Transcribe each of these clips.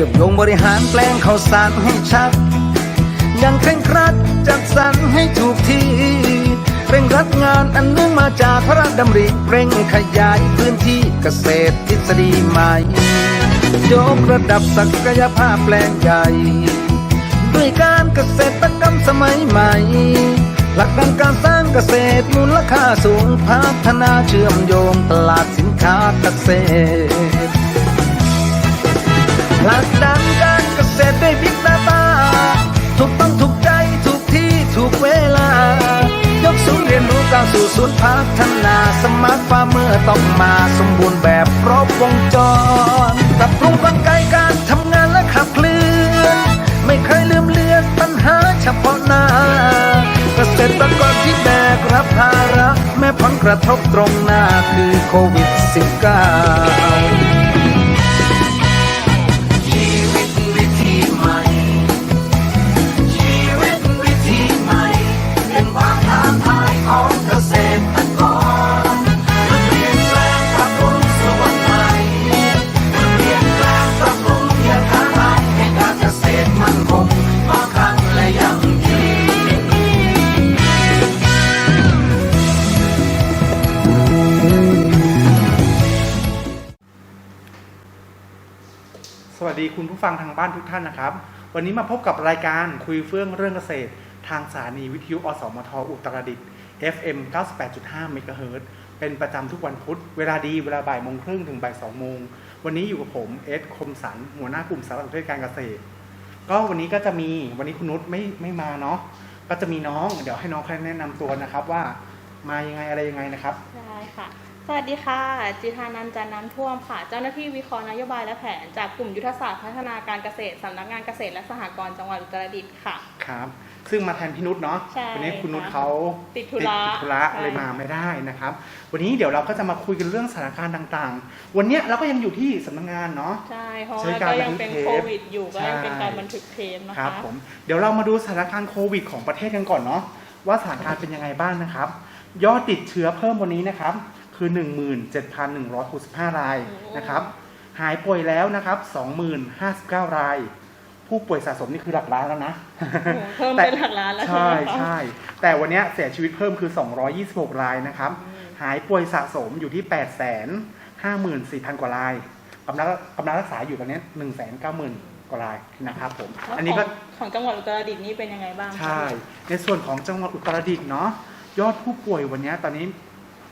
เยื้องบริหารแปลงข้าวสารให้ชัดย่างเคร่งครัดจัดสรรให้ถูกที่เร่งรัดงานอันเนื่องมาจากพระราชดำริเร่งขยายพื้นที่เกษตรทฤษฎีใหม่ ยกระดับศักยภาพแปลงใหญ่ ด้วยการเกษตรกรรมสมัยใหม่ หลักการการสร้างเกษตรมูลค่าสูงพัฒนาเชื่อมโยงตลาดสินค้าเกษตร ผลักดันการเกษตรด้วยบิ๊ก a าตาถูกต้องถูกใจถูกที่ถูกเวลา ยกศูนย์เรียนรู้ก้าวสู่ศูนย์พัฒนาสมาร์ทฟาร์มเมอร์ต้องมาสมบูรณ์แบบครบวงจรปรับปรุงกลไกการทำงานและขับเคลื่อน ไม่เคยลืมเลือนปัญหาเฉพาะหน้าเกษตรกรที่แบกรับภาระ แม้ผลกระทบตรงหน้าคือโควิด -19 คุณผู้ฟังทางบ้านทุกท่านนะครับ วันนี้มาพบกับรายการคุยเฟื่องเรื่องเกษตร ทางสถานีวิทยุอสมทอุตรดิตถ์ FM 98.5เมกะเฮิรตซ์เป็นประจำทุกวันพุธ เวลาดีเวลาบ่ายโมงครึ่งถึงบ่ายสองโมง วันนี้อยู่กับผมเอสคมสันหัวหน้ากลุ่มสารสนเทศการเกษตร ก็วันนี้ก็จะมีวันนี้คุณนุชไม่ไม่มาเนาะก็จะมีน้อง เดี๋ยวให้น้องเขาแนะนำตัวนะครับว่ามายังไงอะไรยังไงนะครับ ได้ค่ะ วัสดีค่ะ จิธานันท์จันทร์น้ำท่วมค่ะ เจ้าหน้าที่วิเคราะห์นโยบายและแผน จากกลุ่มยุทธศาสตร์พัฒนาการเกษตรสำนักงานเกษตรและสหกรณ์จังหวัดอุตรดิตถ์ค่ะ ครับ ซึ่งมาแทนพี่นุชเนาะ ใช่วันี้คุณนุชค่ะเขาติดธุระติดธุระใช่ เลยมาไม่ได้นะครับ วันนี้เดี๋ยวเราก็จะมาคุยกันเรื่องสถานการณ์ต่างๆ วันเนี้ยเราก็ยังอยู่ที่สำนักงานเนาะ ใช่ เพราะใช้ว่าการก็ยังเป็นบันทึกเทปโควิดอยู่ก็ยังเป็นใช่ การบันทึกเทปนะครัคะ บผม เดี๋ยวเรามาดูสถานการณ์โควิดของประเทศกันก่อนเนาะว่าสถานการณ์เป็นยังไงบ้างนะครับ ยอดติดเชื้อเพิ่มวันนี้นะครับ คือ 17,165 รายนะครับหายป่วยแล้วนะครับ 20,059 ราย ผู้ป่วยสะสมนี่คือหลักล้านแล้วนะโอ้โหเพิ่มเป็นหลักล้านแล้วใช่ใช่ไหมคะใช่แต่วันเนี้ยเสียชีวิตเพิ่มคือ 226 รายนะครับ หายป่วยสะสมอยู่ที่ 8 5 4 0 0 0 กว่ารายกำลังกำลังรักษาอยู่ตอนนี้ 1 9 0 0 0 0 กว่ารายนะครับผมแล้วอันนี้ก็ของของจังหวัดอุตรดิตถ์นี่เป็นยังไงบ้างคะใช่ ในส่วนของจังหวัดอุตรดิตถ์เนาะยอดผู้ป่วยวันเนี้ยตอนนี้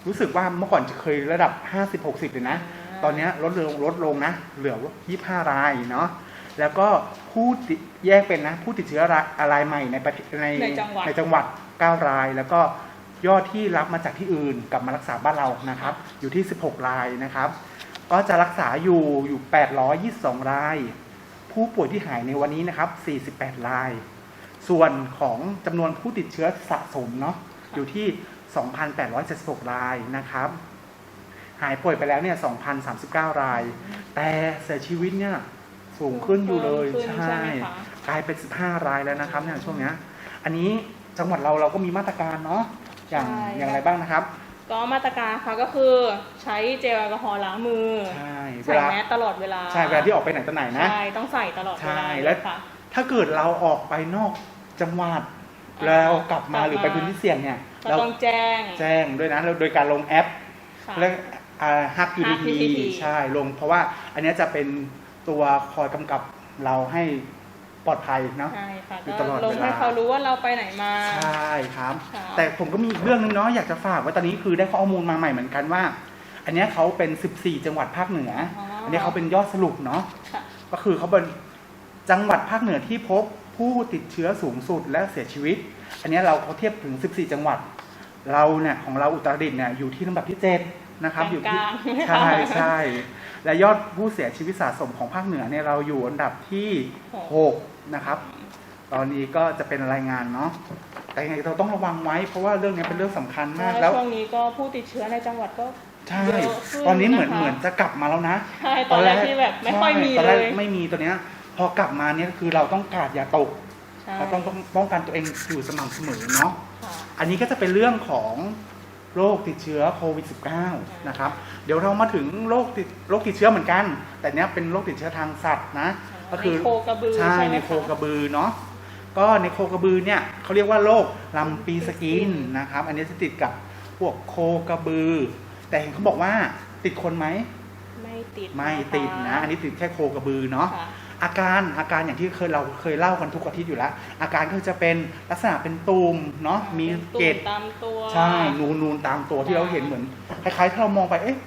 รู้สึกว่าเมื่อก่อนจะเคยระดับ 50-60เลยนะ ตอนเนี้ยลดลงลดลงนะ เหลือ 25 รายเนาะแล้วก็ผู้ติดแยกเป็นนะ ผู้ติดเชื้อรายรายใหม่ในประเทศในในจังหวัดในจังหวัด 9 ราย แล้วก็ยอดที่รับมาจากที่อื่นกลับมารักษาบ้านเรานะครับ อยู่ที่ 16 รายนะครับ ก็จะรักษาอยู่อยู่ 822 ราย ผู้ป่วยที่หายในวันนี้นะครับ 48 ราย ส่วนของจำนวนผู้ติดเชื้อสะสมเนาะอยู่ที่ 2,876 รายนะครับ หายป่วยไปแล้วเนี่ย 2,039 ราย แต่เสียชีวิตเนี่ยสูงขึ้นอยู่เลยพิ่มขึ้นใช่ไหมคะกลายเป็น 15 รายแล้วนะครับเนี่ยช่วงเนี้ย อันนี้จังหวัดเราเราก็มีมาตรการเนาะอย่างใช่ อย่างไรบ้างนะครับ ก็มาตรการค่ะก็คือใช้เจลแอลกอฮอล์ล้างมือ ใช่เวใส่ลาแมสตลอดเวลาใช่เวลาที่ออกไปไหนต่อไหนนะ ใช่ ต้องใส่ตลอดเวใช่ลาแล้วค่ะ ถ้าเกิดเราออกไปนอกจังหวัดอ่า แล้วกลับมาลับมาหรือไปพื้นที่เสี่ยงเนี่ยเราต้องแจ้ง แจ้งด้วยนะแล้วโดยการลงแอปค่ะและฮักยูดี Hug UDT ใช่ลง เพราะว่าอันเนี้ยจะเป็นตัวคอยกำกับเราให้ปลอดภัยเนาะใช่ค่ะอยู่ก็ตลอดลงเวลาให้เขารู้ว่าเราไปไหนมาใช่ครับค่ะแต่ผมก็มีอีกเรื่องหนึงเนาะอยากจะฝากว่าตอนนี้คือได้ข้อมูลมาใหม่เหมือนกันว่า อันเนี้ยเขาเป็น 14 จังหวัดภาคเหนืออออัอันเนี้ยเขาเป็นยอดสรุปเนาะค่ะก็คือเขาเป็นจังหวัดภาคเหนือที่พบ ผู้ติดเชื้อสูงสุดและเสียชีวิต อันเนี้ยเราเขาเทียบถึง 14 จังหวัด เราเนี่ยของเราอุตรดิตถ์เนี่ยอยู่ที่ลำดับที่7นะครับอยู่ที่กลางๆใช่ใช่และยอดผู้เสียชีวิตสะสมของภาคเหนือเนี่ยเราอยู่อันดับที่6นะครับตอนนี้ก็จะเป็นรายงานเนาะ แต่ยังไงเราต้องระวังไว้ เพราะว่าเรื่องนี้เป็นเรื่องสำคัญมากแล้แล้ววช่วงนี้ก็ผู้ติดเชื้อในจังหวัดก็ใช่เยอะขึ้นตอนนี้เหมือนนะคะเหมือนจะกลับมาแล้วนะ ใช่ ตอนแรกที่แบบไม่ค่อยมีตอนเลแรกยไม่มีตัวเนี้ย พอกลับมาเนี่ยคือเราต้องกาดอย่าตกใช่เราต้องต้องป้องกันตัวเองอยู่สม่ำเสมอเนาะค่ะอันนี้ก็จะเป็นเรื่องของโรคติดเชื้อโควิด -19 นะครับ เดี๋ยวเรามาถึงโรคติดโรคติดเชื้อเหมือนกัน แต่เนี้ยเป็นโรคติดเชื้อทางสัตว์นะ ก็คือในโคกระบือใช่ใช่ไหมในโคกระบือเนาะก็ในโคกระบือเนี่ยเขาเรียกว่าโรคลำปีสกินนะครับ อันนี้จะติดกับพวกโคกระบือ แต่เห็นเขาบอกว่าติดคนไหมไม่ติดไม่ติดนะ อันนี้ติดแค่โคกระบือเนาะค่ะ อาการอาการอย่างที่เคยเราเคยเล่ากันทุกอาทิตย์อยู่แล้ว อาการก็จะเป็นลักษณะเป็นตุ่มเนาะมีเป็นตุ่เกล็ดตามตัวใช่นูนนูนตามตัวที่เราเห็นเหมือนคล้ายๆถ้าเรามองไปเอ๊ะ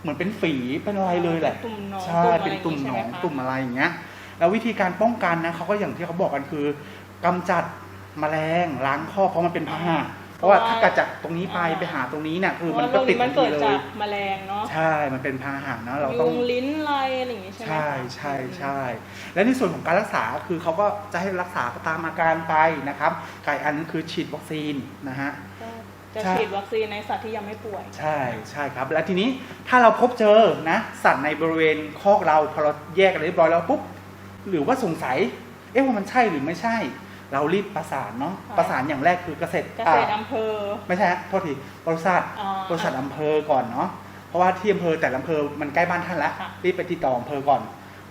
เหมือนเป็นฝีเป็นอะไรเลยแหละตุ่มหนองใช่ตุ่มอะไรเป็นตุ่มหนองย่าตุ่มอะไรอย่างเงี้ยแล้ววิธีการป้องกันนะเขาก็อย่างที่เขาบอกกันคือกำจัดแมลงล้างคอกเพราะมันเป็นพาหะ เพราะว่าถ้ากัดจากตรงนี้ไปไปหาตรงนี้เนี่ยคือเพมันราะก็ว่าโรคติดนี้มันทันทีเกิดเลจายกแมลงเนาะใช่ มันเป็นพาหะนะเราต้ยุองงลิ้นไรอะไรอย่างงี้ใช่ไหมใช่คะใช่ใช่และในส่วนของการรักษาคือเขาก็จะให้รักษาตามอาการไปนะครับกายอันนั้นคือฉีดวัคซีนนะฮะก็จะใช่ฉีดวัคซีนในสัตว์ที่ยังไม่ป่วย ใช่ใช่ครับ และทีนี้ถ้าเราพบเจอนะสัตว์ในบริเวณคอกเราพอเราแยกกันเรียบร้อยแล้วปุ๊บหรือว่าสงสัย เอ๊ะว่ามันใช่หรือไม่ใช่ เรารีบประสานเนาะค่ะ ประสานอย่างแรกคือเกษตรเกษตรอ่าอำเภอ ไม่ใช่ฮะโทษทีบริษัทอ๋อบริษัทอำเภอก่อนเนาะเพราะว่าที่อำเภอแต่ละอำเภอมันใกล้บ้านท่านแล้วค่ะ รีบไปติดต่ออำเภอก่อน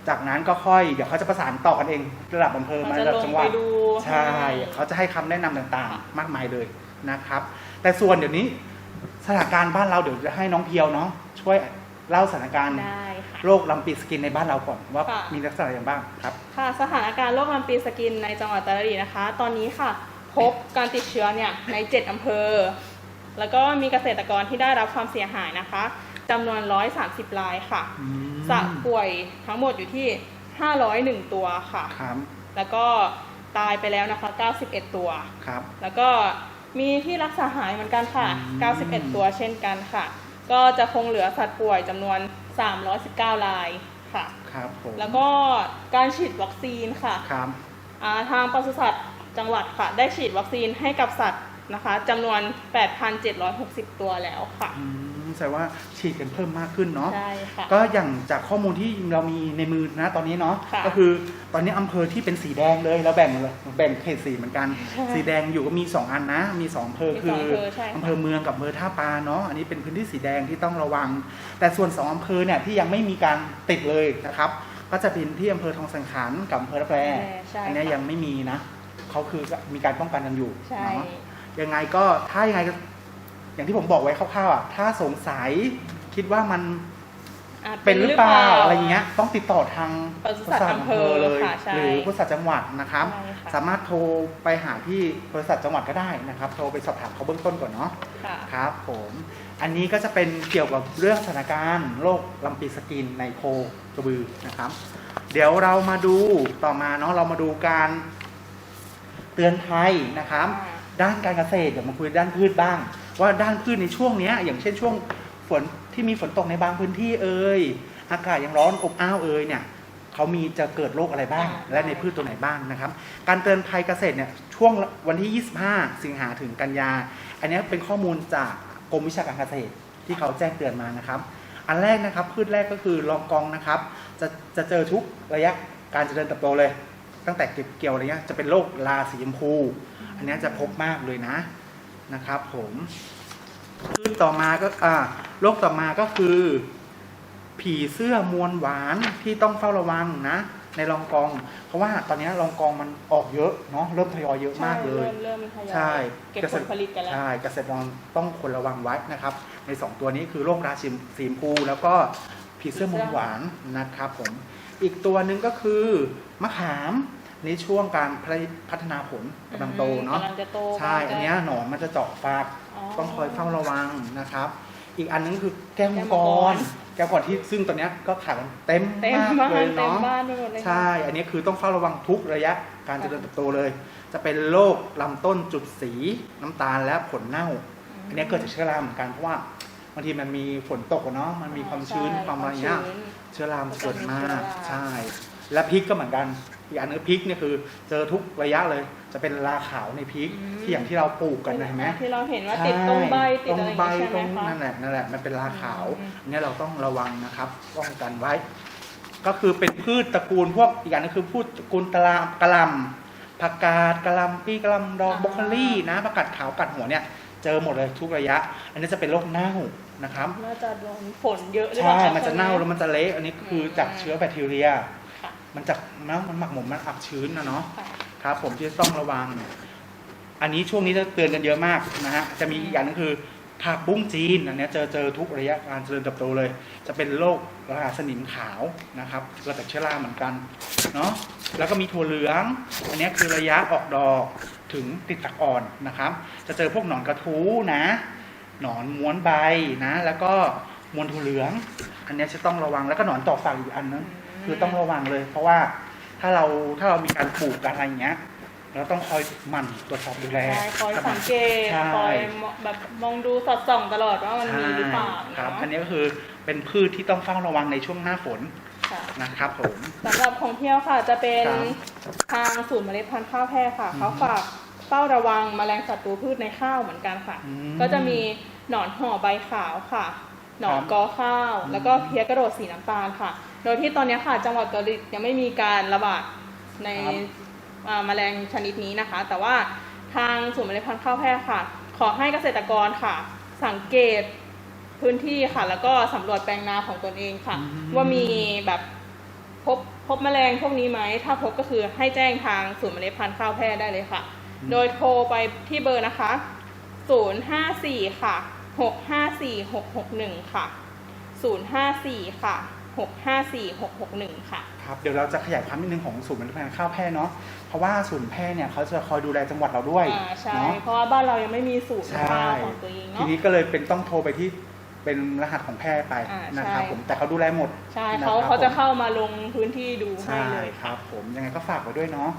จากนั้นก็ค่อยเดี๋ยวเขาจะประสานต่อกันเองระดับอำเภอมาเขาจะระดับลงจังหวัไปดดูใช่ให้เขาจะให้คำแนะนำต่างค่ะๆมากมายเลยนะครับ แต่ส่วนเดี๋ยวนี้สถานการณ์บ้านเราเดี๋ยวจะให้น้องเพียวเนาะช่วยเล่าสถานการณ์ได้ค่ะ โรคลำปีสกินในบ้านเราก่อนว่าค่ะ มีลักษณะอย่างบ้างครับ ค่ะสถานการณ์โรคลำปีสกินในจังหวัดอุตรดิตถ์นะคะ ตอนนี้ค่ะ พบการติดเชื้อเนี่ยใน 7 อำเภอ แล้วก็มีเกษตรกรที่ได้รับความเสียหายนะคะจำนวน 130 รายค่ะอืมสัตว์ป่วยทั้งหมดอยู่ที่ 501 ตัวค่ะ ครับแล้วก็ตายไปแล้วนะคะ 91 ตัว ครับ แล้วก็มีที่รักษาหายเหมือนกันค่ะ อืม 91 ตัวเช่นกันค่ะ ก็จะคงเหลือสัตว์ป่วยจำนวน 319รายค่ะครับผมแล้วก็การฉีดวัคซีนค่ะครับอ่าทางปศุสัตว์จังหวัดค่ะ ได้ฉีดวัคซีนให้กับสัตว์นะคะจำนวน 8,760 ตัวแล้วค่ะอืม แสดงว่าฉีดกันเพิ่มมากขึ้นเนาะใช่ค่ะ ก็อย่างจากข้อมูลที่เรามีในมือนะตอนนี้เนาะค่ะก็คือตอนนี้อำเภอที่เป็นสีแดงเลยเราแบ่งเลยแบ่งเขตสีเหมือนกัน ใช่สีแดงอยู่ก็มี 2 อันนะ มี2อำเภอมีคืสองออำเภอใช่ค่ะ อำเภอเมืองกับอำเภอท่าปลาเนาะอันนี้เป็นพื้นที่สีแดงที่ต้องระวัง แต่ส่วน2อำเภอเนี่ยที่ยังไม่มีการติดเลยนะครับ ก็จะเป็นที่อำเภอทองสังขารกับอำเภอละแพรใช่อันเนี้ยค่ะยังไม่มีนะเขาคือมีการป้องกันกันอยู่ใช่ เนาะ ยังไงก็ถ้ายังไงก็ อย่างที่ผมบอกไว้คร่าวๆอะถ้าสงสัยคิดว่ามันอาจเป็นหรือเปล่าอะไรเงี้ย ต้องติดต่อทางปศุสัตว์อำเภอเลยค่ะใช่หรือปศุสัตว์จังหวัดนะครับใช่ค่ะสามารถโทรไปหาที่บริษัทจังหวัดก็ได้นะครับ โทรไปสอบถามเขาเบื้องต้นก่อนเนาะค่ะครับ ผม อันนี้ก็จะเป็นเกี่ยวกับเรื่องสถานการณ์โรคลำปีสกินในโคกระบือนะครับ เดี๋ยวเรามาดูต่อมาเนาะเรามาดูการเตือนภัยนะครับอ่าด้านการเกษตรเดี๋ยวมาคุยด้านพืชบ้าง ว่าด้านพืชในช่วงเนี้ย อย่างเช่นช่วงฝนที่มีฝนตกในบางพื้นที่เอ่ยอากาศยังร้อนอบอ้าวเอ่ยเนี่ยเขามีจะเกิดโรคอะไรบ้างอ่าและในพืชตัวไหนบ้างนะครับ การเตือนภัยเกษตรเนี่ยช่วงวันที่ 25 สิงหาถึงกันยา อันเนี้ยเป็นข้อมูลจากกรมวิชาการเกษตรที่เขาแจ้งเตือนมานะครับ อันแรกนะครับพืชแรกก็คือลองกองนะครับ จะจะเจอทุกระยะการเจริญเติบโตเลย ตั้งแต่เก็บเกี่ยวอะไรเงี้ยจะเป็นโรคลาสีชมพู อันเนี้ยจะพบมากเลยนะ นะครับผมพืชต่อมาก็อ่าโรคต่อมาก็คือ ผีเสื้อมวลหวานที่ต้องเฝ้าระวังนะ ในรองกอง เพราะว่าตอนนี้รองกองมันออกเยอะเนาะเริ่มทยอยเยอะมากเลยใช่เริ่มเริ่มทยอยใช่เก็บผลผลิตกันแล้วใช่เกษตรกรต้องควรระวังไว้นะครับ ใน 2 ตัวนี้คือโรคราชิมสีชมพูแล้วก็ผีเสื้อมวลหวานนะครับผมอีกตัวหนึ่งก็คือมะขามในช่วงการพัฒนาผลกำลังโตเนาะกำลังจะโตใช่กำลังจะอันเนี้ยหนอนมันจะเจาะฟากต้องคอยเฝ้าระวังนะครับ อีกอันนึงคือแก้วมังกรแก้วมังกรที่ซึ่งตอนเนี้ยก็ขายกันเต็มเต็มมากบ้านเลยเต็มเนาะบ้านไปหมดเลยค่ะใช่ อันนี้คือต้องเฝ้าระวังทุกระยะการเจริญเติบโตเลย จะเป็นโรคลำต้นจุดสีน้ำตาลและผลเน่า อันนี้เกิดจากเชื้อราเหมือนกันเพราะว่าบางทีมันมีฝนตกอะเนาะมันมีความชื้นใช่ความอะไรเงี้ยชื้นเชื้อรามันเกิดมากเชื้อราใช่ และพริกก็เหมือนกัน อีกอันนึงพริกเนี่ยคือเจอทุกระยะเลย จะเป็นราขาวในพริกอืม ที่อย่างที่เราปลูกกันนะเห็นไหมที่เราเห็นว่าติดตรงใบติดอะไรอย่างใบงี้ใช่ตไหรมงคะ นั่นแหละนั่นแหละมันเป็นราขาวอืม อันนี้เราต้องระวังนะครับป้องกันไว้ ก็คือเป็นพืชตระกูลพวกอีกอย่างนึงคือพืชตระกูลตะลามกะหล่ำผักกาดกะหล่ำปีกะหล่ำดอกบรอกโคลี่นะผักกาดขาวกัดหัวเนี่ยเจอหมดเลยทุกระยะ อันนี้จะเป็นโรคเน่านะครับ น่าจะโดนฝนเยอะหรือเปใช่ล่าคะมันจะเน่าแล้วมันจะเละ อันนี้คือจากอืมเชื้อแบคทีเรียค่ะ มันจะเนาะมันหมักหมมมันอับชื้นนะเนาะค่ะครับผมที่ต้องระวัง อันนี้ช่วงนี้จะเตือนกันเยอะมากนะฮะจะมีอีกอย่างหนึงคือผักบุ้งจีนอันเนี้ยเจอเจอทุกระยะการเจริญเติบโตเลย จะเป็นโรคราสนิมขาวนะครับเกิดจากเชื้อราเหมือนกันเนาะแล้วก็มีถั่วเหลือง อันเนี้ยคือระยะออกดอกถึงติดตักอ่อนนะครับ จะเจอพวกหนอนกระทู้นะหนอนม้วนใบนะ แล้วก็มวนถั่วเหลือง อันเนี้ยจะต้องระวังแล้วก็หนอนต่อฝักอีกอันนึง คือต้องระวังเลย เพราะว่าถ้าเราถ้าเรามีการปลูกการอะไรอย่างเงี้ยเราต้องคอยหมั่นตรวจสอบดูแลใช่คอยสังเกตใช่คอยมองแบบมองดูสอดส่องตลอดว่ามันมีหรือเปล่าใช่ครับเนาะอันนี้ก็คือเป็นพืชที่ต้องเฝ้าระวังในช่วงหน้าฝนค่ะนะครับผมสำหรับของเที่ยวค่ะจะเป็นครับทางศูนย์เมล็ดพันธุ์ข้าวแพร่ค่ะอืมเขาฝากเฝ้าระวังแมลงศัตรูพืชในข้าวเหมือนกันค่ะอืมก็จะมีหนอนห่อใบขาวค่ะ หนอนครับกอข้าวอืมแล้วก็เพี้ยกระโดดสีน้ำตาลค่ะ โดยที่ตอนนี้ค่ะจังหวัดกระบี่ยังไม่มีการระบาดในครับอ่าแมลงชนิดนี้นะคะ แต่ว่าทางศูนย์เมล็ดพันธุ์ข้าวแพร่ค่ะ ขอให้เกษตรกรค่ะ สังเกตพื้นที่ค่ะ แล้วก็สำรวจแปลงนาของตนเองค่ะอืมว่าว่ามีแบบพบพบแมลงพวกนี้ไหม ถ้าพบก็คือให้แจ้งทางศูนย์เมล็ดพันธุ์ข้าวแพร่ได้เลยค่ะ โดยโทรไปที่เบอร์นะคะ 054 ค่ะ 654 661 ค่ะ 054 ค่ะ 654 661 ค่ะ ครับเดี๋ยวเราจะขยายความนิดนึงของศูนย์บริการข้าวแพร่เนาะเพราะว่าศูนย์แพร่เนี่ยเขาจะคอยดูแลจังหวัดเราด้วยอ่าใช่ เนาะ เพราะว่าบ้านเรายังไม่มีสูตรใช่ ข้าวของตัวเองทีเนาะ นี้ก็เลยเป็นต้องโทรไปที่เป็นรหัสของแพร่ไปอ่านะครับใช่ ผมแต่เขาดูแลหมดใช่นเขาครับเขาจะผม เข้ามาลงพื้นที่ดูให้ใช่เลย ครับผมยังไงก็ฝากไว้ด้วยเนาะ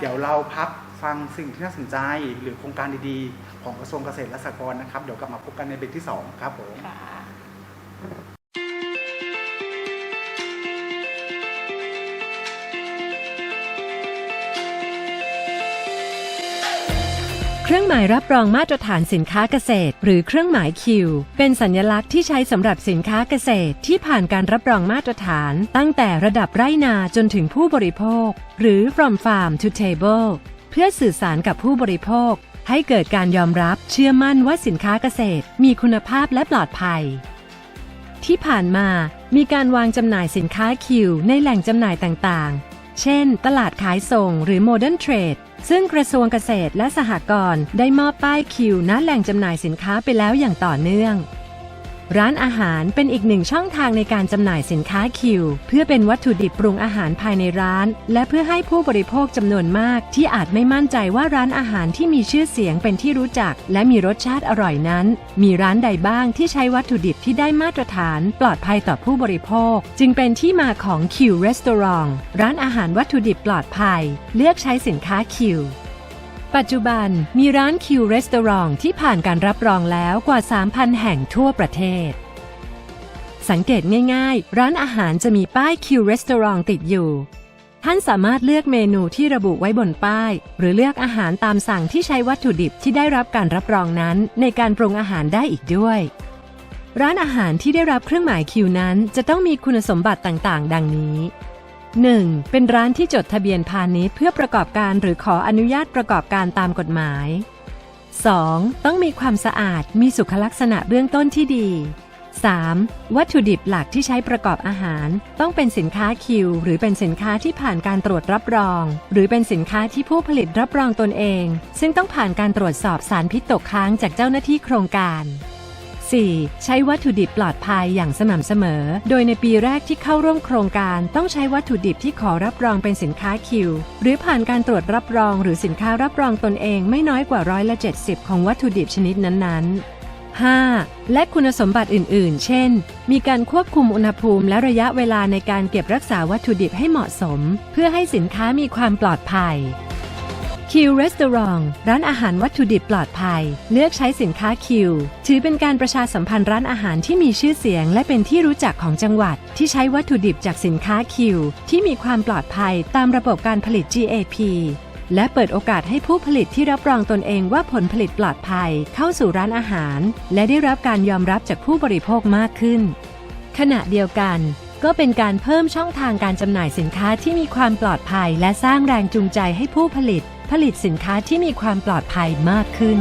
เดี๋ยวเราพักฟังสิ่งที่น่าสนใจหรือโครงการดีๆ ของกระทรวงเกษตรและสหกรณ์นะครับ เดี๋ยวกลับมาพบกันในเบรกที่ 2 ครับผม ค่ะ เครื่องหมายรับรองมาตรฐานสินค้าเกษตร หรือเครื่องหมาย Q เป็นสัญลักษณ์ที่ใช้สำหรับสินค้าเกษตร ที่ผ่านการรับรองมาตรฐาน ตั้งแต่ระดับไร่นาจนถึงผู้บริโภค หรือ from farm to table เพื่อสื่อสารกับผู้บริโภค ให้เกิดการยอมรับเชื่อมั่นว่าสินค้าเกษตร มีคุณภาพและปลอดภัย ที่ผ่านมามีการวางจำหน่ายสินค้าคิวในแหล่งจำหน่ายต่างๆ เช่น ตลาดขายส่งหรือ Modern Trade ซึ่งกระทรวงเกษตรและสหกรณ์ได้มอบป้ายคิวณแหล่งจำหน่ายสินค้าไปแล้วอย่างต่อเนื่อง ร้านอาหารเป็นอีกหนึ่งช่องทางในการจำหน่ายสินค้าคิว เพื่อเป็นวัตถุดิบปรุงอาหารภายในร้าน และเพื่อให้ผู้บริโภคจำนวนมาก ที่อาจไม่มั่นใจว่าร้านอาหารที่มีชื่อเสียงเป็นที่รู้จัก และมีรสชาติอร่อยนั้น มีร้านใดบ้างที่ใช้วัตถุดิบที่ได้มาตรฐานปลอดภัยต่อผู้บริโภค จึงเป็นที่มาของ Q Restaurant ร้านอาหารวัตถุดิบปลอดภัย เลือกใช้สินค้าคิว ปัจจุบันมีร้านคิวรีสตอรองที่ผ่านการรับรองแล้วกว่า 3,000 แห่งทั่วประเทศ สังเกตง่ายๆ ร้านอาหารจะมีป้ายคิวรีสตอรองติดอยู่ ท่านสามารถเลือกเมนูที่ระบุไว้บนป้าย หรือเลือกอาหารตามสั่งที่ใช้วัตถุดิบที่ได้รับการรับรองนั้น ในการปรุงอาหารได้อีกด้วย ร้านอาหารที่ได้รับเครื่องหมายคิวนั้น จะต้องมีคุณสมบัติต่างๆ ดังนี้ 1. เป็นร้านที่จดทะเบียนพาณิชย์เพื่อประกอบการหรือขออนุญาตประกอบการตามกฎหมาย 2. ต้องมีความสะอาดมีสุขลักษณะเบื้องต้นที่ดี 3. วัตถุดิบหลักที่ใช้ประกอบอาหาร ต้องเป็นสินค้าคิว หรือเป็นสินค้าที่ผ่านการตรวจรับรอง หรือเป็นสินค้าที่ผู้ผลิตรับรองตนเอง ซึ่งต้องผ่านการตรวจสอบสารพิษตกค้างจากเจ้าหน้าที่โครงการ 4. ใช้วัตถุดิบปลอดภัยอย่างสม่ำเสมอ โดยในปีแรกที่เข้าร่วมโครงการต้องใช้วัตถุดิบที่ขอรับรองเป็นสินค้าคิว หรือผ่านการตรวจรับรองหรือสินค้ารับรองตนเองไม่น้อยกว่าร้อยละ70 ของวัตถุดิบชนิดนั้นๆ 5. และคุณสมบัติอื่น ๆ เช่น มีการควบคุมอุณหภูมิและระยะเวลาในการเก็บรักษาวัตถุดิบให้เหมาะสม เพื่อให้สินค้ามีความปลอดภัย คิวรีสตอรองร้านอาหารวัตถุดิบปลอดภัย เลือกใช้สินค้าคิว ถือเป็นการประชาสัมพันธ์ร้านอาหารที่มีชื่อเสียง และเป็นที่รู้จักของจังหวัด ที่ใช้วัตถุดิบจากสินค้าคิว ที่มีความปลอดภัยตามระบบการผลิต GAP และเปิดโอกาสให้ผู้ผลิตที่รับรองตนเองว่าผลผลิตปลอดภัยเข้าสู่ร้านอาหาร และได้รับการยอมรับจากผู้บริโภคมากขึ้น ขณะเดียวกันก็เป็นการเพิ่มช่องทางการจำหน่ายสินค้าที่มีความปลอดภัย และสร้างแรงจูงใจให้ผู้ผลิต ผลิตสินค้าที่มีความปลอดภัยมากขึ้น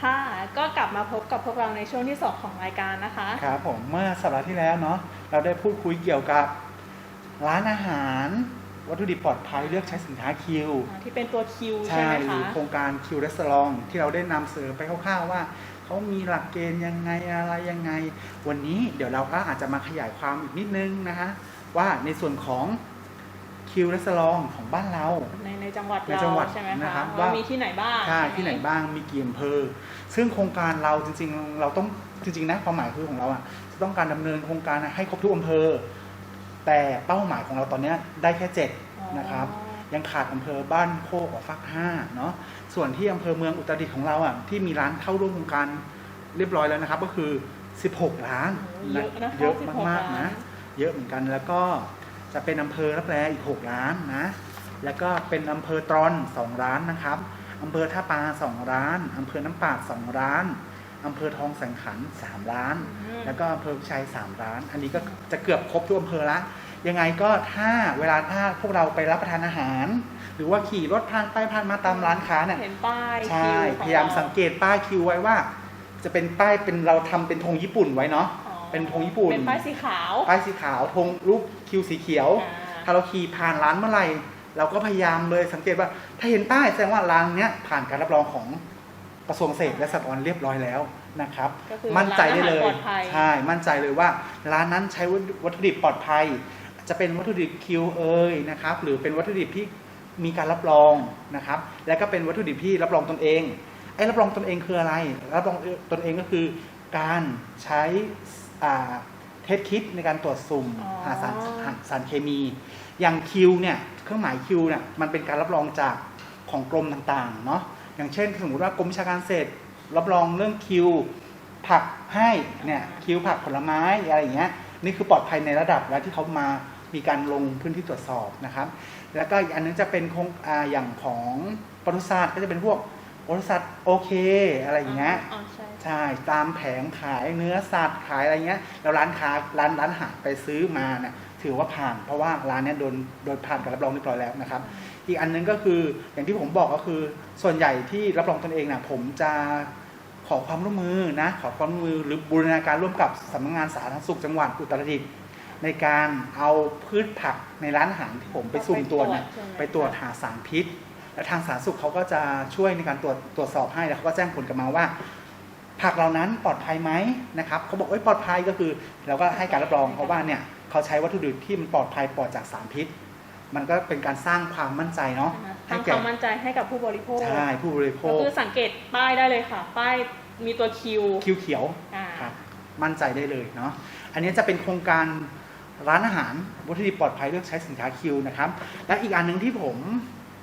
ค่ะ ก็กลับมาพบกับพวกเราในช่วงที่ 2 ของรายการนะคะ ครับผมเมื่อสัปดาห์ที่แล้วเนาะเราได้พูดคุยเกี่ยวกับร้านอาหาร วัตถุดิบปลอดภัยเลือกใช้สินค้าคิวอ่าที่เป็นตัวคิวใช่ใช่ไหมหรือคะโครงการคิวรีสอร์ทที่เราได้นำเสนอไปคร่าวๆว่าเขามีหลักเกณฑ์ยังไงอะไรยังไง วันนี้เดี๋ยวเราก็อาจจะมาขยายความอีกนิดนึงนะฮะว่าในส่วนของคิวรีสอร์ทของบ้านเรา ในในจังหวัดในเราจังหวัดใช่ไหมนะครัคะบว่าว่ามีมีที่ไหนบ้างใช่ช่ที่ไหนบ้างมีกี่อำเภอ ซึ่งโครงการเราจริงๆ เราต้องจริงๆนะความหมายคือของเราอะจะต้องการดำเนินโครงการให้ครบทุกอำเภอ แต่เป้าหมายของเราตอนเนี้ยได้แค่เจ็ดอ๋อนะครับ ยังขาดอำเภอบ้านโคกกับฟักห้าเนาะส่วนที่อำเภอเมืองอุตรดิตถ์ของเราอะที่มีร้านเข้าร่วมโครงการเรียบร้อยแล้วนะครับ ก็คือ 16 ร้านโอ้เยอะนะคะเยอะ16มากๆร้านะ เยอะเหมือนกันแล้วก็จะเป็นอำเภอรับแลอีก 6 ร้านนะ แล้วก็เป็นอำเภอตรอน 2 ร้านนะครับอำเภอท่าปา2ร้านอำเภอน้ำปาด2ร้าน อำเภอทองแสงขัน3ร้านอืมแล้วก็อำเภอพิชัย3ร้าน อันนี้ก็จะเกือบครบทุกอำเภอละ ยังไงก็ถ้าเวลาถ้าพวกเราไปรับประทานอาหาร หรือว่าขี่รถผ่านไปผ่านมาตามร้านค้าเนี่ยเห็นป้ายใช่คิวของพยายามสังเกตป้ายคิวไว้ว่า จะเป็นป้ายเป็นเราทำเป็นธงญี่ปุ่นไว้เนาะอ๋อเป็นธงญี่ปุ่นเป็นป้ายสีขาวป้ายสีขาวธงรูปคิวสีเขียวอ่าถ้าเราขี่ผ่านร้านเมื่อไหร่เราก็พยายามเลยสังเกตว่า ถ้าเห็นป้ายแสดงว่าร้านเนี้ยผ่านการรับรองของ กระทรวงเกษตรและสหกรณ์เรียบร้อยแล้วนะครับ ก็คือมั่นใจได้เลยร้านอาหารปลอดภัย ใช่มั่นใจเลยว่าร้านนั้นใช้วัตถุดิบปลอดภัย จะเป็นวัตถุดิบคิวเอยนะครับหรือเป็นวัตถุดิบที่มีการรับรองนะครับ และก็เป็นวัตถุดิบที่รับรองตนเองไอ้รับรองตนเองคืออะไร รับรองตนเองก็คือ การใช้อ่าเทสคิดในการตรวจสุ่มอ๋อ หาสารหาสารเคมี อย่างคิวเนี่ยเครื่องหมายคิวเนี่ยมันเป็นการรับรองจากของกรมต่างๆเนาะ อย่างเช่น สมมติว่ากรมวิชาการเกษตรรับรองเรื่องคิวผักให้เนี่ยคิวผักผลไม้อะไรอย่างเงี้ยนี่คือปลอดภัยในระดับแล้วที่เขามามีการลงพื้นที่ตรวจสอบนะครับ แล้วก็อีกอันนึงจะเป็นโครงอาอย่างของปศุสัตว์ก็จะเป็นพวกปศุสัตว์โอเคอะไรอย่างเงี้ยอ๋อใช่ใช่ตามแผงขายเนื้อสัตว์ขายอะไรเงี้ยแล้วร้านค้าร้านร้านอาหารไปซื้อมาเนี่ย ถือว่าผ่าน เพราะว่าร้านเนี้ยโดนโดนผ่านการรับรองเรียบร้อยแล้วนะครับ อีกอันนึงก็คืออย่างที่ผมบอกก็คือส่วนใหญ่ที่รับรองตนเองนะผมจะขอความร่วมมือนะขอความร่วมมือหรือบูรณาการร่วมกับสำนักงานสาธารณสุขจังหวัดอุตรดิตถ์ในการเอาพืชผักในร้านอาหารที่ผมไปสุ่มตรวจเนี่ยไปตรวจหาสารพิษ และทางสาธารณสุขเขาก็จะช่วยในการตรวจตรวจสอบให้แล้วเขาก็แจ้งผลกลับมาว่า ผักเหล่านั้นปลอดภัยไหมนะครับเขาบอกเอ้ยปลอดภัยก็คือ เราก็ให้การรับรองเพราะว่าเนี่ย เขาใช้วัตถุดิบที่มันปลอดภัยปลอดจากสารพิษ มันก็เป็นการสร้างความมั่นใจเนาะสร้างความมั่นใจให้กับผู้บริโภคใช่ผู้บริโภก็คคือสังเกตป้ายได้เลยค่ะ ป้ายมีตัวคิวคิวเขียวอ่าครับมั่นใจได้เลยเนาะอันนี้จะเป็นโครงการร้านอาหารวัตถุดิบปลอดภัยเลือกใช้สินค้าคิวนะครับ และอีกอันหนึ่งที่ผม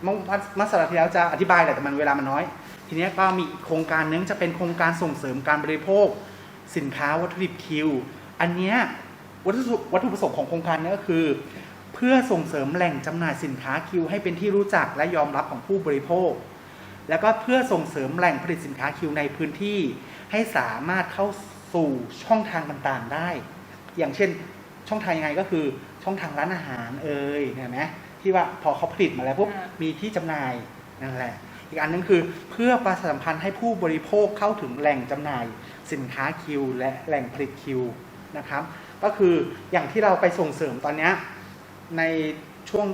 เมื่อมาสัปดาห์ที่แล้วจะอธิบายแหละแต่มันเวลามันน้อย ทีนี้ก็มีอีกโครงการหนึงจะเป็นโครงการส่งเสริมการบริโภค สินค้าวัตถุดิบคิว อันเนี้ย วัตถุวัตถุประสงค์ของโครงการเนี้ก็คือ เพื่อส่งเสริมแหล่งจำหน่ายสินค้าคิวให้เป็นที่รู้จักและยอมรับของผู้บริโภค แล้วก็เพื่อส่งเสริมแหล่งผลิตสินค้าคิวในพื้นที่ ให้สามารถเข้าสู่ช่องทางต่างๆได้ อย่างเช่นช่องทางยังไงก็คือช่องทางร้านอาหารเอ่ยเห็นไหมที่ว่าพอเขาผลิตมาแล้วปุ๊บอ่ามีที่จำหน่ายนั่นแหละอีกอันนึงคือเพื่อประชาสัมพันธ์ให้ผู้บริโภคเข้าถึงแหล่งจำหน่าย สินค้าคิวและแหล่งผลิตคิวนะครับ ก็คืออย่างที่เราไปส่งเสริมตอนเนี้ยในช่วง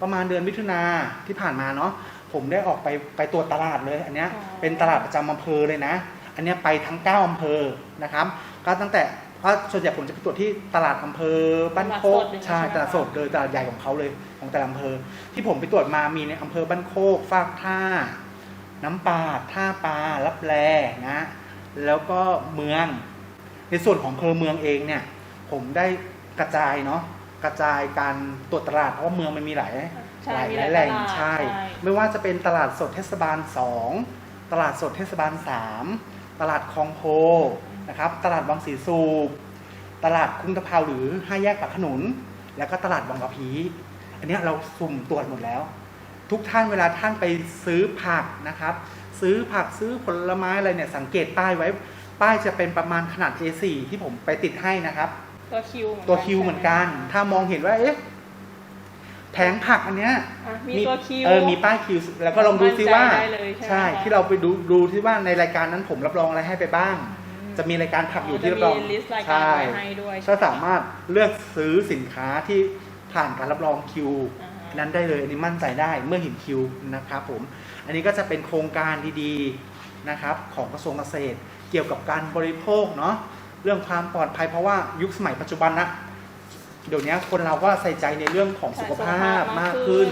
ประมาณเดือนมิถุนาที่ผ่านมาเนาะผมได้ออกไปไปตรวจตลาดเลย อันเนี้ยอ๋อเป็นตลาดประจำอำเภอเลยนะ อันเนี้ยไปทั้ง 9อำเภอนะครับก็ตั้งแต่เพราะส่วนใหญ่ผมจะไปตรวจที่ตลาดอำเภอบ้านโคกตลาดสดอย่างเงี้ยใช่ใช่ไหมตลาดสดเลยตลาดใหญ่ของเขาเลยของแต่ละอำเภอ ที่ผมไปตรวจมามีในอำเภอบ้านโคกฟากท่า น้ำปาดท่าปลารับแลนะแล้วก็เมือง ในส่วนของอำเภอเมืองเองเนี่ย ผมได้กระจายเนาะกระจายการตรวจตลาดเพราะว่าเมืองมันมีหลายใช่หลายมีหหลาลายยแหล่งตลาดใช่ใช่ ไม่ว่าจะเป็นตลาดสดเทศบาล 2 ตลาดสดเทศบาล 3 ตลาดคลองโพนะครับตลาดวังสีสูบตลาดคุ้งตะเภาหรือห้าแยกปากขนุน แล้วก็ตลาดวังกะพี อันเนี้ยเราสุ่มตรวจหมดแล้ว ทุกท่านเวลาท่านไปซื้อผักนะครับ ซื้อผักซื้อผลไม้อะไรเนี่ยสังเกตป้ายไว้ ป้ายจะเป็นประมาณขนาด A4 ที่ผมไปติดให้นะครับ ตัวคิวเหมือนกันตัวคิวเหมือนกัน ถ้ามองเห็นว่าเอ๊ะแผงผักอันเนี้ยอะมีตัวคิวเออมีป้ายคิว แล้วก็ลองดูซิว่ามั่นใจได้เลยใช่ไหมคะที่เราไปดูดูที่ว่าในรายการนั้นผมรับรองอะไรให้ไปบ้าง จะมีรายการผักอยู่ที่รับรองจะมีลิสต์รายการไว้ให้ด้วยก็สามารถเลือกซื้อสินค้าที่ผ่านการรับรองคิวอ่าฮะนั้นได้เลยอันนี้มั่นใจได้เมื่อเห็นคิวนะครับผม อันนี้ก็จะเป็นโครงการดีๆนะครับของกระทรวงเกษตร เกี่ยวกับการบริโภคเนาะ เรื่องความปลอดภัยเพราะว่ายุคสมัยปัจจุบันนะเดี๋ยวนี้คนเราก็ใส่ใจในเรื่องของสุขภาพมากขึ้น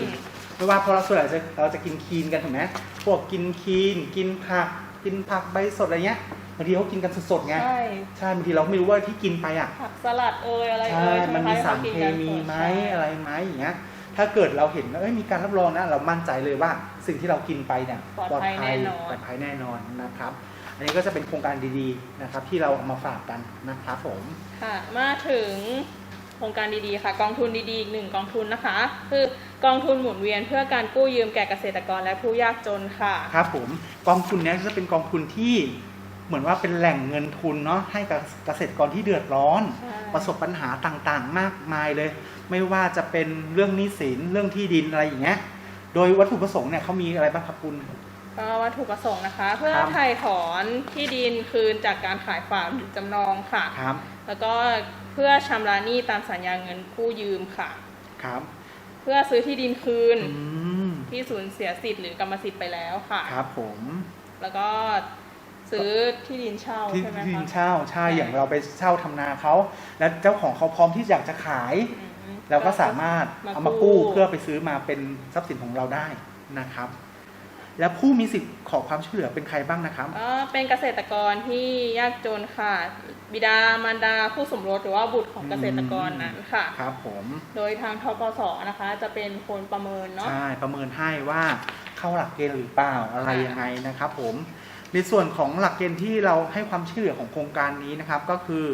ไม่ว่าเพราะเราส่วนใหญ่จะเราจะกินคีนกันถูกไหมพวกกินคีน กินผัก กินผักใบสดอะไรเงี้ยบางทีเขากินกันสดๆไงใช่ใช่บางทีเราไม่รู้ว่าที่กินไปอะผักสลัดเอยอะไรใช่เอยใช่ไหมันมีคะสารที่เคขากินกันมีไหมใช่อะไรไหมอย่างเงี้ยถ้าเกิดเราเห็นว่าเอ้ยมีการรับรองนะเรามั่นใจเลยว่าสิ่งที่เรากินไปเนี่ยปลอดภัยแน่นอนปลอดภัยแน่นอนนะครับอั นนี้ก็จะเป็นโครงการดีๆนะครับ ที่เราเอามาฝากกันนะครับผมค่ะ มาถึงโครงการดีๆค่ะ กองทุนดีๆอีกหนึ่งกองทุนนะคะ คือกองทุนหมุนเวียนเพื่อการกู้ยืมแก่เกษตรกรและผู้ยากจนค่ะครับผมกองทุนเนี้ยจะเป็นกองทุนที่เหมือนว่าเป็นแหล่งเงินทุนเนาะให้กับเกษตรกรที่เดือดร้อนใช่ประสบปัญหาต่างๆ มากมายเลย ไม่ว่าจะเป็นเรื่องหนี้สินเรื่องที่ดินอะไรอย่างเงี้ยโดยวัตถุประสงค์เนี่ยเขามีอะไรบ้างครับคุณ ก็วัตถุประสงค์นะคะ เพื่อครับไถ่ถอนที่ดินคืนจากการขายฝากหรือจำนองค่ะ ครับแล้วก็เพื่อชำระหนี้ตามสัญญาเงินกู้ยืมค่ะ ครับ เพื่อซื้อที่ดินคืนอืมที่สูญเสียสิทธิ์หรือกรรมสิทธิ์ไปแล้วค่ะ ครับผม แล้วก็ซื้อที่ดินเช่าที่ใช่ไหมที่ดินคะ เช่าใช่ใช่ อย่างเราไปเช่าทำนาเขาแล้วเจ้าของเขาพร้อมที่อยากจะขาย อืม เราก็สามารถมาเอามากู้กู้เพื่อไปซื้อมาเป็นทรัพย์สินของเราได้นะครับ แล้วผู้มีสิทธิ์ขอความช่วยเหลือเป็นใครบ้างนะครับก็เป็นเกษตรกรที่ยากจนค่ะ บิดามารดาคู่สมรสหรือว่าบุตรของเกษตรกรนั้นค่ะ ครับผมโดยทางทกสนะคะจะเป็นคนประเมินเนาะ ใช่ประเมินให้ว่าเข้าหลักเกณฑ์หรือเปล่าอะไรค่ะ ยังไงนะครับผม ในส่วนของหลักเกณฑ์ที่เราให้ความช่วยเหลือของโครงการนี้นะครับ ก็คือ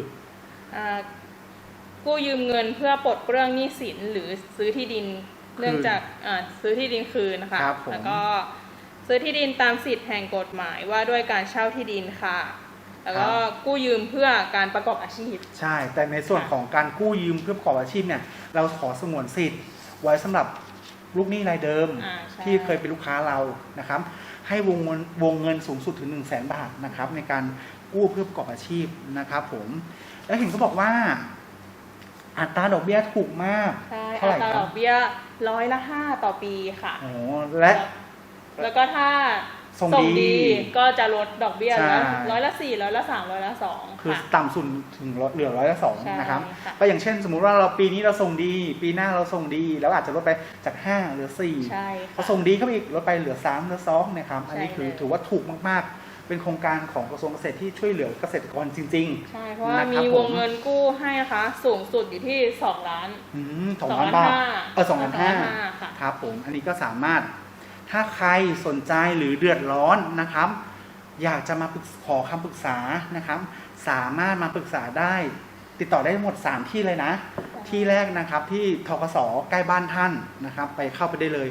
อ่ากู้ยืมเงินเพื่อปลดเปลื้องหนี้สินหรือซื้อที่ดิน เนื่องจากอ่าซื้อที่ดินคืนนะคะครับผมแล้วก็ ซื้อที่ดินตามสิทธิแห่งกฎหมายว่าด้วยการเช่าที่ดินค่ะ แล้วก็กู้ยืมเพื่อการประกอบอาชีพ ใช่ แต่ในส่วนค่ะของการกู้ยืมเพื่อประกอบอาชีพเนี่ยเราขอสงวนสิทธิ์ไว้สำหรับลูกหนี้รายเดิมอ่าใช่ที่เคยเป็นลูกค้าเรานะครับ ให้วงเงินวงเงินสูงสุดถึง 1 0 0 0 0แสนบาทนะครับ ในการกู้เพื่อประกอบอาชีพนะครับ ผม แล้วเห็นเขาบอกว่า อัตราดอกเบี้ยถูกมากใช่เท่าอัไหร่ตราคดรัอบกเบี้ยร้อยละห้าต่อปีค่ะโอ้และ แล้วก็ถ้าส่งดีก็จะลดดอกเบี้ยใช่ร้อยร้อยละสี่ร้อยละสามร้อยละสองคือค่ะต่ำสุดถึงเหลือร้อยละสองใช่นะครับค่ะก็อย่างเช่น สมมุติว่าเราปีนี้เราส่งดี ปีหน้าเราส่งดี แล้วอาจจะลดไปจาก5เหลือ4ใช่พอค่ะส่งดีเข้าไปอีกลดไปเหลือ3เหลือ2นะครับอันนี้ใช่คือเลยถือว่าถูกมากๆเป็นโครงการของกระทรวงเกษตรที่ช่วยเหลือเกษตรกรจริงใช่เพราะว่านะครับมีวงผมเงินกู้ให้นะคะสูงสุดอยู่ที่สองล้านๆอืมสองสองล้านล้านบาทห้าเออสองล้านห้าสองล้านห้าค่ะครับผมอันนี้ก็สามารถ ถ้าใครสนใจหรือเดือดร้อนนะครับ อยากจะมาปรึกขอคำปรึกษานะครับ สามารถมาปรึกษาได้ ติดต่อได้ทั้งหมด 3 ที่เลยนะ ที่แรกนะครับที่ทกสใกล้บ้านท่านนะครับ ไปเข้าไปได้เลย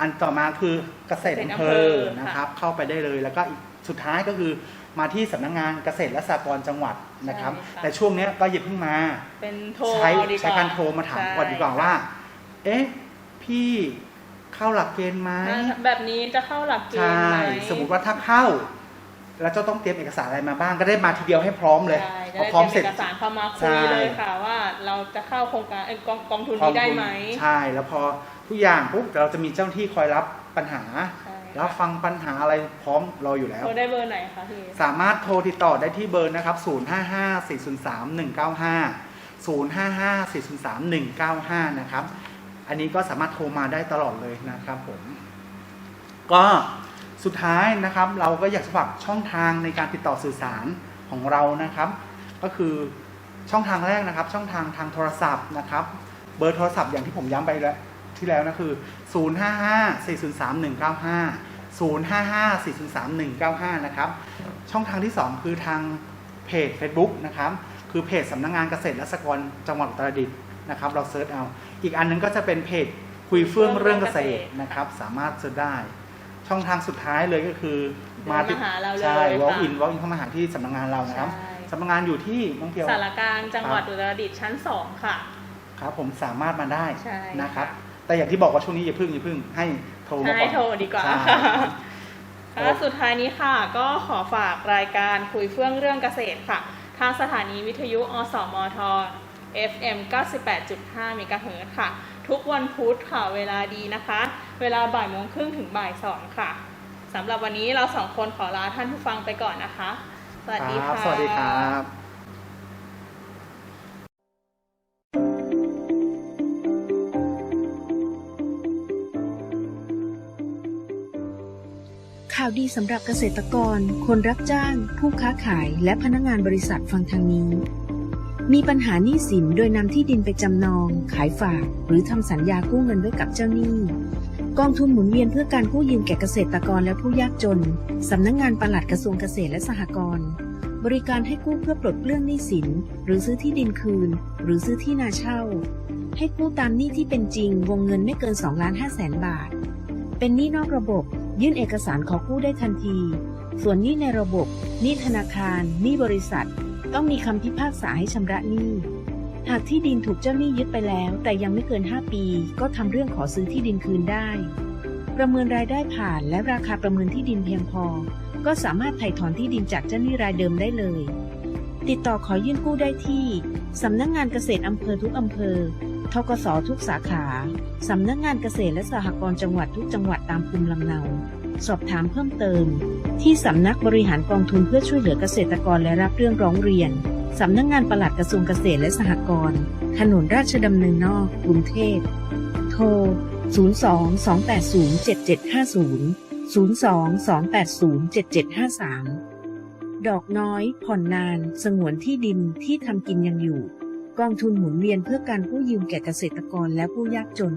อันต่อมาคือเกษตรอำเภอนะครับ เข้าไปได้เลยแล้วก็อีกสุดท้ายก็คือมาที่สำนักงานเกษตรและสหกรณ์จังหวัดนะครับ แต่ช่วงเนี้ยก็อย่าเพิ่งมาเป็นโทรใช้ดีกว่าใช้การโทรมาถามก่อนดีกว่าใช่ว่า เอ๊ะพี่ เข้าหลักเกณฑ์ไหมอ่าแบบนี้จะเข้าหลักเกใช่ณฑ์ไหมสมมุติว่าถ้าเข้า แล้วเจะต้องเตรียมเอกสารอะไรมาบ้างก็ได้มาทีเดียวให้พร้อมเลยใช่จะพอได้พร้อมเตเสรีร็ยจมเอกสารเข้ามาคุใช่ยเลยค่ะว่าเราจะเข้าโครงการเอ้ยกองกองทุนพร้อนี้ได้ไหมใช่แล้วพอทุกอย่างปุ๊บเราจะมีเจ้าหน้าที่คอยรับปัญหาใช่รับฟังปัญหาอะไรพร้อมรออยู่แล้วโทรได้เบอร์ไหนคะพี่สามารถโทรติดต่อได้ที่เบอร์นะครับ 055 403 195 055 403 195 นะครับ อันนี้ก็สามารถโทรมาได้ตลอดเลยนะครับผม ก็สุดท้ายนะครับ เราก็อยากจะฝากช่องทางในการติดต่อสื่อสารของเรานะครับ ก็คือช่องทางแรกนะครับ ช่องทางทางโทรศัพท์นะครับ เบอร์โทรศัพท์อย่างที่ผมย้ำไปแล้วที่แล้วนะคือ 055 403 195 055 403 195 นะครับ ช่องทางที่ 2 คือทางเพจ Facebook นะครับ คือเพจสำนักงานเกษตรและสหกรณ์จังหวัดอุตรดิตถ์นะครับ เราเซิร์ชเอา อีกอันนึงก็จะเป็นเพจคุยเฟื่องเรื่องเกษตรนะครับ สามารถเซิร์ชได้ ช่องทางสุดท้ายเลยก็คือเดินมาหาเราเลยใช่ค่ะ walk in walk in เข้ามาหาที่สำนักงานเรานะครับใช่สำนักงานอยู่ที่น้องเพียวสารกลางจังหวัดอุตรดิตถ์ชั้นสองค่ะครับผมสามารถมาได้ใช่นะครับค่ะแต่อย่างที่บอกว่าช่วงนี้อย่าพึ่งอย่าพึ่งให้โทรมาก่อนให้โทรดีกว่าใช่ค่ะสุดท้ายนี้ค่ะ ก็ขอฝากรายการคุยเฟื่องเรื่องเกษตรค่ะ ทางสถานีวิทยุอสมท FM 98.5 เมกะเฮิรตซ์ค่ะ ทุกวันพุธค่ะ เวลาดีนะคะ เวลาบ่ายโมงครึ่งถึงบ่ายสองค่ะ สำหรับวันนี้เราสองคนขอลาท่านผู้ฟังไปก่อนนะคะ สวัสดีครัค่ะบสวัสดีครับข่าวดีสำหรับเกษตรกร คนรับจ้าง ผู้ค้าขาย และพนักงานบริษัทฟังทางนี้ มีปัญหาหนี้สินโดยนำที่ดินไปจำนอง ขายฝาก หรือทำสัญญากู้เงินไว้กับเจ้าหนี้ กองทุนหมุนเวียนเพื่อการกู้ยืมแก่เกษตรกรและผู้ยากจน สำนักงงานปลัดกระทรวงเกษตรและสหกรณ์บริการให้กู้เพื่อปลดเปลื้องหนี้สิน หรือซื้อที่ดินคืน หรือซื้อที่นาเช่า ให้กู้ตามหนี้ที่เป็นจริง วงเงินไม่เกิน2ล้าน5แสนบาท เป็นหนี้นอกระบบ ยื่นเอกสารขอกู้ได้ทันที ส่วนหนี้ในระบบหนี้ธนาคารหนี้บริษัท ต้องมีคำพิพากษาให้ชำระหนี้ หากที่ดินถูกเจ้าหนี้ยึดไปแล้ว แต่ยังไม่เกิน 5 ปี ก็ทำเรื่องขอซื้อที่ดินคืนได้ ประเมินรายได้ผ่านและราคาประเมินที่ดินเพียงพอ ก็สามารถไถ่ถอนที่ดินจากเจ้าหนี้รายเดิมได้เลย ติดต่อขอยื่นกู้ได้ที่สำนักงงานเกษตรอำเภอทุกอำเภอทกสทุกสาขา สำนักงานเกษตรและสหกรณ์จังหวัดทุกจังหวัดตามภูมิลำเนา สอบถามเพิ่มเติม ที่สำนักบริหารกองทุนเพื่อช่วยเหลือเกษตรกรและรับเรื่องร้องเรียน สำนักงานปลัดกระทรวงเกษตรและสหกรณ์ถนนราชดำเนินนอกกรุงเทพโทร 02-280-7750 02-280-7753 ดอกน้อย ผ่อนนาน สงวนที่ดินที่ทำกินยังอยู่ กองทุนหมุนเวียนเพื่อการกู้ยืมแก่เกษตรกรและผู้ยากจน